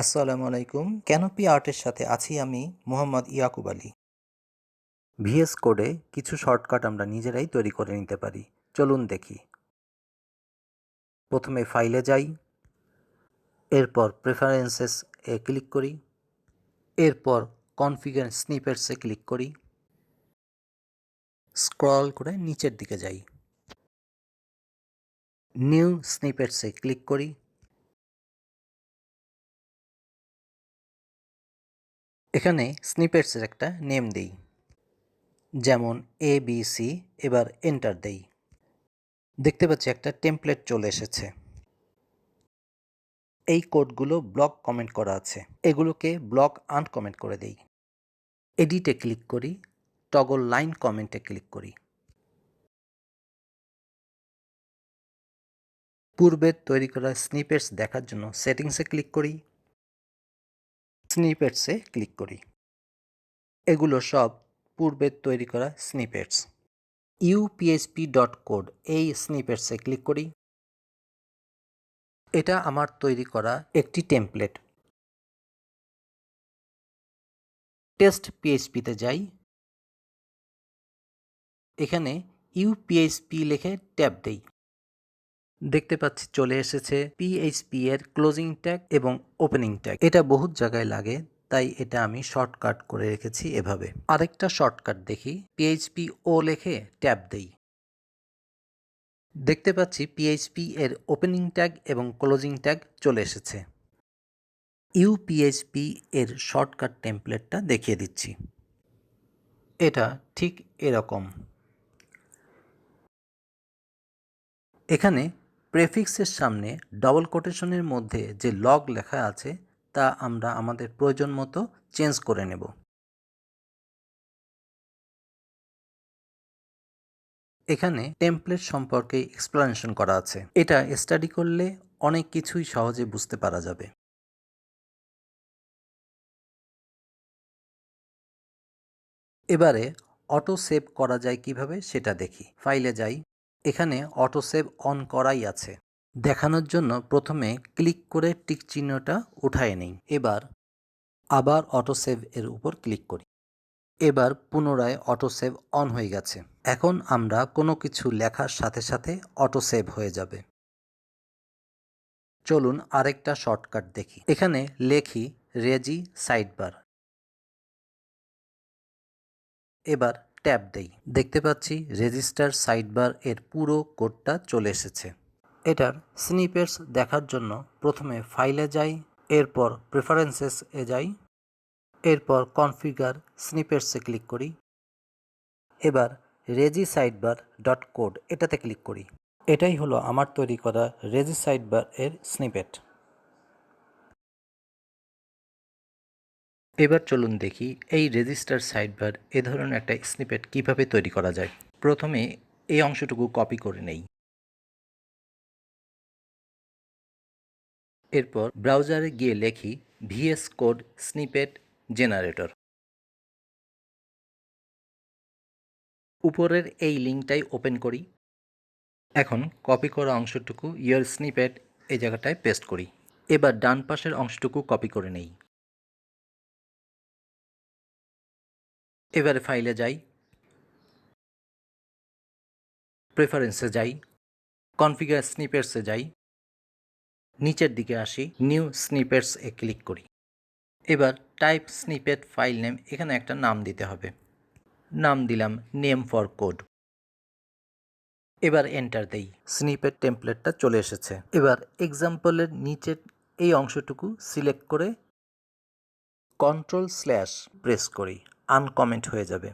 আসসালামু আলাইকুম। ক্যানোপি আর্টের সাথে আছি আমি মোহাম্মদ ইয়াকুব আলী। ভিএস কোডে কিছু শর্টকাট আমরা নিজেরাই তৈরি করে নিতে পারি। চলুন দেখি। প্রথমে ফাইলে যাই। এরপর প্রেফারেন্সেস এ ক্লিক করি। এরপর কনফিগার স্নিপেটসে ক্লিক করি। স্ক্রল করে নিচের দিকে যাই। নিউ স্নিপেটসে ক্লিক করি। এখানে স্নিপেটসের একটা নেম দেই। যেমন এ বি সি এবার এন্টার দেই। দেখতে পাচ্ছি একটা টেমপ্লেট চলে এসেছে। এই কোডগুলো ব্লক কমেন্ট করা আছে। এগুলোকে ব্লক আনকমেন্ট করে দেই। এডিটে ক্লিক করি টগল লাইন কমেন্টে ক্লিক করি। পূর্বের তৈরি করা স্নিপেটস দেখার জন্য সেটিংসে ক্লিক করি। স্নিপেটসে ক্লিক করি। এগুলো সব পূর্বের তৈরি করা স্নিপেটস। ইউপিএসপি ডট কোড এই স্নিপেটসে ক্লিক করি। এটা আমার তৈরি করা একটি টেমপ্লেট টেস্ট পিএইচপিতে যাই। এখানে ইউপিএইচপি লিখে ট্যাব দেই। দেখতে পাচ্ছি চলে এসেছে পিএইচপি এর ক্লোজিং ট্যাগ এবং ওপেনিং ট্যাগ এটা বহুত জায়গায় লাগে, তাই এটা আমি শর্টকাট করে রেখেছি এভাবে। আরেকটা শর্টকাট দেখি পিএইচপি ও লেখে ট্যাব দেই। দেখতে পাচ্ছি পিএইচপি এর ওপেনিং ট্যাগ এবং ক্লোজিং ট্যাগ চলে এসেছে। ইউপিএইচপি এর শর্টকাট টেমপ্লেটটা দেখিয়ে দিচ্ছি। এটা ঠিক এরকম। এখানে প্রেফিক্সের সামনে ডবল কোটেশনের মধ্যে যে লগ লেখা আছে, তা আমরা আমাদের প্রয়োজন মতো চেঞ্জ করে নেব। এখানে টেমপ্লেট সম্পর্কে এক্সপ্লানেশন করা আছে। এটা স্টাডি করলে অনেক কিছুই সহজে বুঝতে পারা যাবে। এবারে অটো সেভ করা যায় কীভাবে সেটা দেখি। ফাইলে যাই। এখানে অটো সেভ অন করাই আছে। দেখানোর জন্য প্রথমে ক্লিক করে টিক চিহ্নটা উঠায় নেই। এবার আবার অটো সেভ এর উপর ক্লিক করি। এবার পুনরায় অটো সেভ অন হয়ে গেছে। এখন আমরা কোনো কিছু লেখার সাথে সাথে অটো সেভ হয়ে যাবে। চলুন আরেকটা শর্টকাট দেখি। এখানে লেখি রেজি সাইডবার এবার ট্যাব দেই। দেখতে পাচ্ছি, রেজিস্টার সাইডবার এর পুরো কোডটা চলে এসেছে। এটার স্নিপেটস দেখার জন্য প্রথমে ফাইলে যাই, এরপর প্রেফারেন্সেস এ যাই, এরপর কনফিগার স্নিপেটসে ক্লিক করি। এবার রেজি সাইডবার ডট কোড এটাতে ক্লিক করি। এটাই হলো আমার তৈরি করা রেজি সাইডবার এর স্নিপেট এবার চলুন দেখি এই রেজিস্টার সাইডবার এ ধরনের একটা স্নিপেট কীভাবে তৈরি করা যায়। প্রথমে এই অংশটুকু কপি করে নেই। এরপর ব্রাউজারে গিয়ে লেখি ভিএস কোড স্নিপেট জেনারেটর। উপরের এই লিঙ্কটাই ওপেন করি। এখন কপি করা অংশটুকু ইয়ার স্নিপেট এই জায়গাটায় পেস্ট করি। এবার ডান পাশের অংশটুকু কপি করে নেই। এবারে ফাইলে যাই। প্রেফারেন্সে যাই। কনফিগার স্নিপেটসে যাই। নিচের দিকে আসি নিউ স্নিপেটস এ ক্লিক করি। এবার টাইপ স্নিপেট ফাইল নেম এখানে একটা নাম দিতে হবে। নাম দিলাম নেম ফর কোড এবার এন্টার দেই। স্নিপেট টেমপ্লেটটা চলে এসেছে। এবার এক্সাম্পলের নিচের এই অংশটুকু সিলেক্ট করে কন্ট্রোল স্ল্যাশ প্রেস করি। আনকমেন্ট হয়ে যাবে।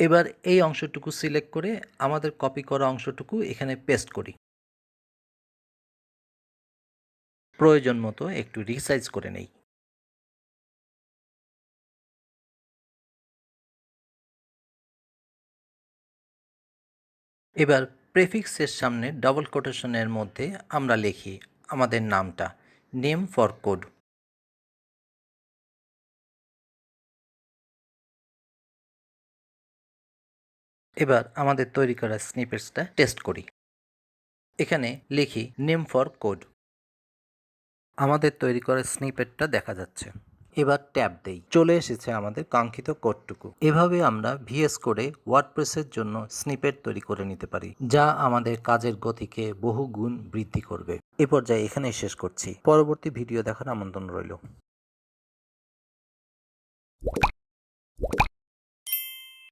এবার এই অংশটুকু সিলেক্ট করে আমাদের কপি করা অংশটুকু এখানে পেস্ট করি। প্রয়োজন মতো একটু রিসাইজ করে নেই। এবার প্রেফিক্সের সামনে ডবল কোটেশনের মধ্যে আমরা লিখি আমাদের নামটা নেম ফর কোড এবার আমাদের তৈরি করা স্নিপেটসটা টেস্ট করি। এখানে লিখি নেম ফর কোড আমাদের তৈরি করা স্নিপেটটা দেখা যাচ্ছে। এবার ট্যাব দেই। চলে এসেছে আমাদের কাঙ্ক্ষিত কোডটুকু। এভাবে আমরা ভিএস কোডে ওয়ার্ডপ্রেসের জন্য স্নিপেট তৈরি করে নিতে পারি, যা আমাদের কাজের গতিকে বহু গুণ বৃদ্ধি করবে। এ পর্যায়ে এখানেই শেষ করছি। পরবর্তী ভিডিও দেখার আমন্ত্রণ রইল।